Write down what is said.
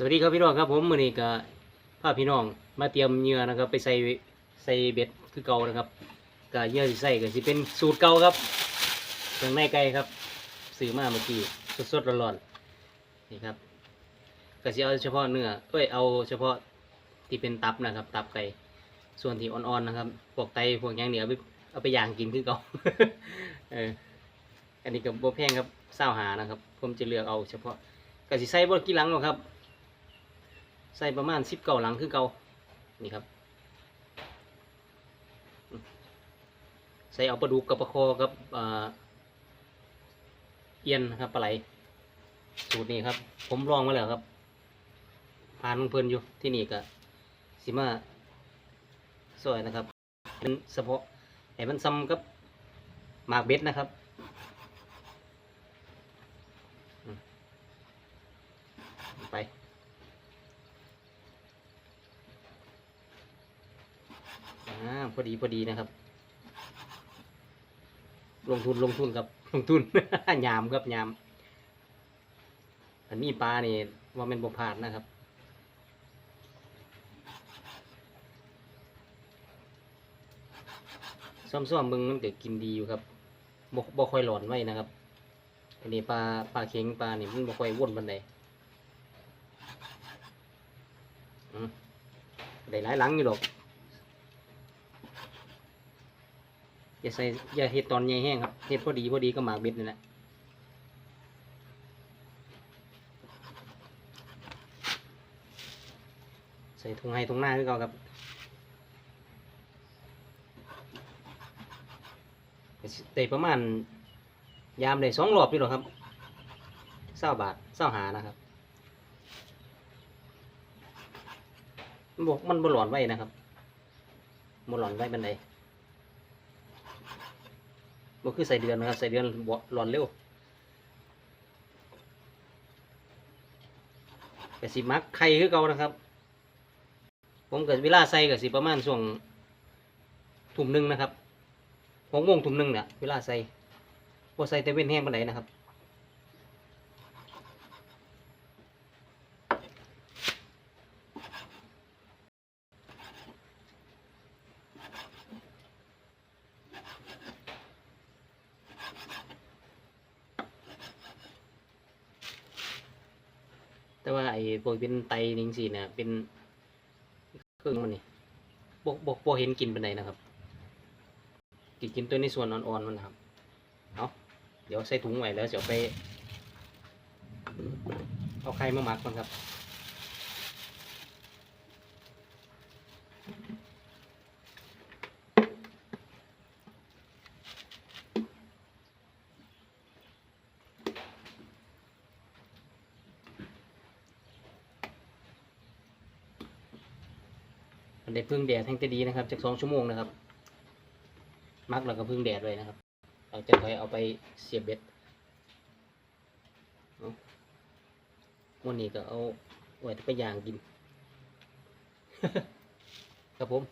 สวัสดีครับพี่น้องครับผมมือนี้ก็พาพี่น้องมาเตรียมเหยื่อนะครับ ไปใส่ใส่เบ็ดคือเก่านะครับก็เหยื่อที่ใส่ก็สิเป็นสูตรเก่าครับเครื่องในไก่ครับซื้อมาเมื่อกี้สดๆร้อนๆนี่ครับก็สิเอาเฉพาะเนื้อเอ้ยเอาเฉพาะที่เป็นตับนะครับ ตับไก่ส่วนที่อ่อนๆนะครับพวกไตพวกอย่างเหนียวเอาไปย่างกินคือเก่าเอออันนี้ก็บ่แพงครับเศร้าหานะครับ ผมจะเลือกเอาเฉพาะก็สิใส่บ่กี่หลังหรอกครับ ใส่ประมาณสิบเก่าหลังคือเก่านี่ครับ ใส่เอาปลาดุกกับปลาคอกับเอียนนะครับปลาไหลสูตรนี้ครับ ผมลองมาแล้วครับผ่านเพิ่นอยู่ที่นี่ก็สิมาซอยนะครับเป็นเฉพาะให้มันซ้ำกับหมากเบ็ดนะครับไป อ่า พอดีพอดีนะครับ ลงทุนลงทุนครับ ลงทุน ยามครับยาม อันนี้ปลานี่ว่าเป็นบกพาดนะครับซ่อมๆมึงมันก็กินดีอยู่ครับบ่บ่ค่อยหลอนไว้นะครับอันนี้ปลาปลาเค็งปลาเนี่ยมันบ่ค่อยว่นบันไดได้หลายหลังอยู่หรอก อย่าใส่อย่าเห็ดตอนใหญ่แห้งครับเห็ดพอดีพอดีก็หมากเบ็ดนี่แหละใส่ถุงให้ถุงหน้าคือเก่าครับก็สิได้ประมาณ ยามได้สองรอบอยู่หรอกครับเศร้าบาทเศร้าหานะครับมันบอกมันบหลอนไว้นะครับบหลอนไว้บันได บ่คือใส่เดือนนะครับใส่เดือนบร้อนเร็วกสิมักไข่คือเก่านะครับ ผมเกิดเวลาใส่กสิประมาณช่วงถุ่มหนึ่งนะครับหกโมงถุ่มหนึ่งเนี่ยเวลาใส่พอใส่แต่เว้นแห้งปานใดนะครับ แต่ว่าไอ้พวกเป็นไตนิงสีเนี่ยเป็นเครื่องมันนี่บกบกบกเห็นกินเป็นไดนะครับ กินกินตัวในส่วนอ่อนๆมันนะครับเอาเดี๋ยวใส่ถุงไว้แล้วเดี๋ยวไป เอาไข่มาหมักมันครับ มันได้พึ่งแดดแห้งจะดีนะครับจากสองชั่วโมงนะครับ มักแล้วก็พึ่งแดดเลยนะครับ เราจะคอยเอาไปเสียบเบ็ดวันนี้ก็เอาไว้ไปย่างกิน ครับผม